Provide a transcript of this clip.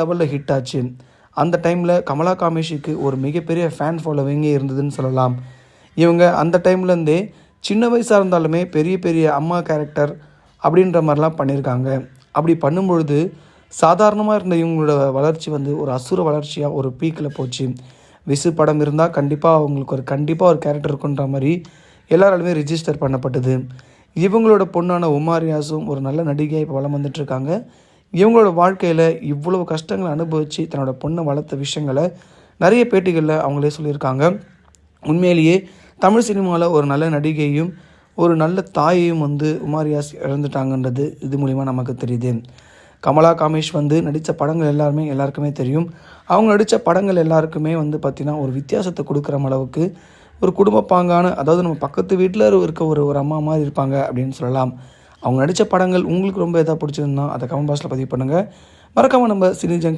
லெவலில் ஹிட் ஆச்சு. அந்த டைமில் கமலா காமேஷிக்கு ஒரு மிகப்பெரிய ஃபேன் ஃபாலோவிங்கே இருந்ததுன்னு சொல்லலாம். இவங்க அந்த டைம்லேருந்தே சின்ன வயசாக இருந்தாலுமே பெரிய பெரிய அம்மா கேரக்டர் அப்படின்ற மாதிரிலாம் பண்ணியிருக்காங்க அப்படி பண்ணும்பொழுது சாதாரணமாக இருந்த இவங்களோட வளர்ச்சி வந்து ஒரு அசுர வளர்ச்சியாக ஒரு பீக்கில் போச்சு. விசு படம் இருந்தால் கண்டிப்பாக அவங்களுக்கு ஒரு கண்டிப்பாக ஒரு கேரக்டர் இருக்குன்ற மாதிரி எல்லாராலுமே ரிஜிஸ்டர் பண்ணப்பட்டது. இவங்களோட பொண்ணான உமாரியாஸும் ஒரு நல்ல நடிகையாக இப்போ வளம் வந்துட்டுருக்காங்க இவங்களோட வாழ்க்கையில் இவ்வளவு கஷ்டங்களை அனுபவித்து தன்னோட பொண்ணை வளர்த்த விஷயங்களை நிறைய பேட்டிகளில் அவங்களே சொல்லியிருக்காங்க. உண்மையிலேயே தமிழ் சினிமாவில் ஒரு நல்ல நடிகையும் ஒரு நல்ல தாயையும் வந்து உமாரியாஸ் இழந்துட்டாங்கன்றது இது மூலிமா நமக்கு தெரியுது. கமலா காமேஷ் வந்து நடித்த படங்கள் எல்லாருமே எல்லாருக்குமே தெரியும். அவங்க நடித்த படங்கள் எல்லாருக்குமே வந்து பார்த்திங்கன்னா ஒரு வித்தியாசத்தை கொடுக்குற அளவுக்கு ஒரு குடும்ப பாங்கான அதாவது நம்ம பக்கத்து வீட்டில் இருக்க ஒரு ஒரு அம்மா மாதிரி இருப்பாங்க அப்படின்னு சொல்லலாம். அவங்க நடித்த படங்கள் உங்களுக்கு ரொம்ப எதாவது பிடிச்சிருந்தா அதை கமெண்ட் பாக்ஸில் பதிவு பண்ணுங்கள் மறக்காமல் நம்ம சினி ஜங்ஷன்